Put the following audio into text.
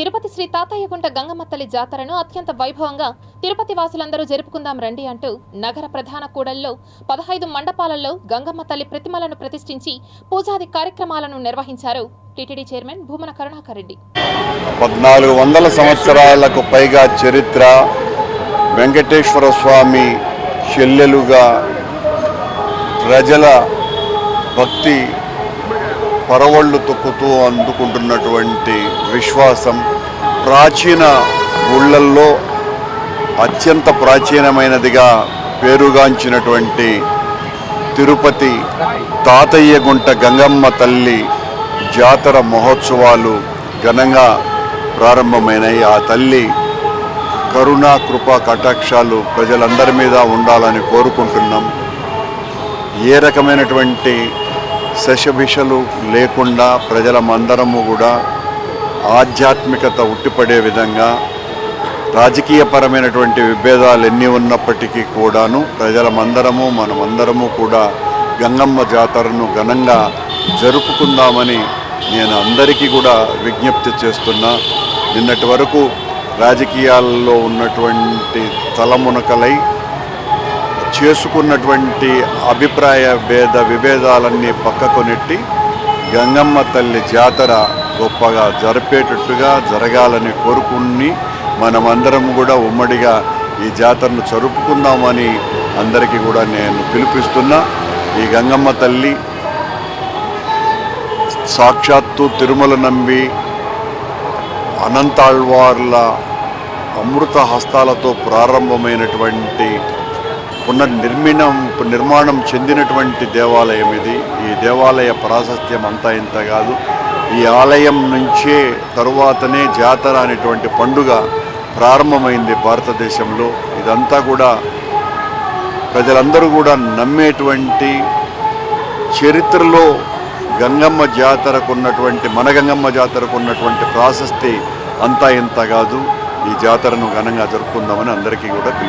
తిరుపతి శ్రీ తాతయ్యగుంట గంగమ్మ తల్లి జాతరను అత్యంత వైభవంగా తిరుపతి వాసులందరూ జరుపుకుందాం రండి అంటూ నగర ప్రధాన కూడల్లో పదహైదు మండపాలలో గంగమ్మ తల్లి ప్రతిమలను ప్రతిష్ఠించి పూజాది కార్యక్రమాలను నిర్వహించారు టీటీడీ చైర్మన్ భూమన కరుణాకర్ రెడ్డి. పద్నాలుగు వందల సంవత్సరాలకు పైగా చరిత్ర వెంకటేశ్వర స్వామి చెల్లెలుగా ప్రజల భక్తి పరవళ్ళు తొక్కుతూ అందుకుంటున్నటువంటి విశ్వాసం ప్రాచీన ఊళ్ళల్లో అత్యంత ప్రాచీనమైనదిగా పేరుగాంచినటువంటి తిరుపతి తాతయ్యగుంట గంగమ్మ తల్లి జాతర మహోత్సవాలు ఘనంగా ప్రారంభమైనాయి. ఆ తల్లి కరుణా కృపా కటాక్షాలు ప్రజలందరి మీద ఉండాలని కోరుకుంటున్నాం. ఏ రకమైనటువంటి శశభిషలు లేకుండా ప్రజలమందరము కూడా ఆధ్యాత్మికత ఉట్టిపడే విధంగా రాజకీయపరమైనటువంటి విభేదాలు ఎన్ని ఉన్నప్పటికీ కూడాను ప్రజలమందరము మనమందరము కూడా గంగమ్మ జాతరను ఘనంగా జరుపుకుందామని నేను అందరికీ కూడా విజ్ఞప్తి చేస్తున్నా. నిన్నటి వరకు రాజకీయాల్లో ఉన్నటువంటి తలమునకలై చేసుకున్నటువంటి అభిప్రాయ భేద విభేదాలన్నీ పక్కకు నెట్టి గంగమ్మ తల్లి జాతర గొప్పగా జరిపేటట్టుగా జరగాలని కోరుకుని మనమందరం కూడా ఉమ్మడిగా ఈ జాతరను జరుపుకుందామని అందరికీ కూడా నేను పిలిపిస్తున్నా ఈ గంగమ్మ తల్లి సాక్షాత్తు తిరుమల నంబి అనంతాళ్వార్ల అమృత హస్తాలతో ప్రారంభమైనటువంటి పునర్నిర్మిణం నిర్మాణం చెందినటువంటి దేవాలయం ఇది. ఈ దేవాలయ ప్రాశస్త్యం అంతా ఇంత కాదు. ఈ ఆలయం నుంచే తరువాతనే జాతర అనేటువంటి పండుగ ప్రారంభమైంది భారతదేశంలో. ఇదంతా కూడా ప్రజలందరూ కూడా నమ్మేటువంటి చరిత్రలో గంగమ్మ జాతరకు ఉన్నటువంటి మన గంగమ్మ జాతరకు ఉన్నటువంటి ప్రాశస్తి అంతా ఇంత కాదు. ఈ జాతరను ఘనంగా జరుపుకుందామని అందరికీ కూడా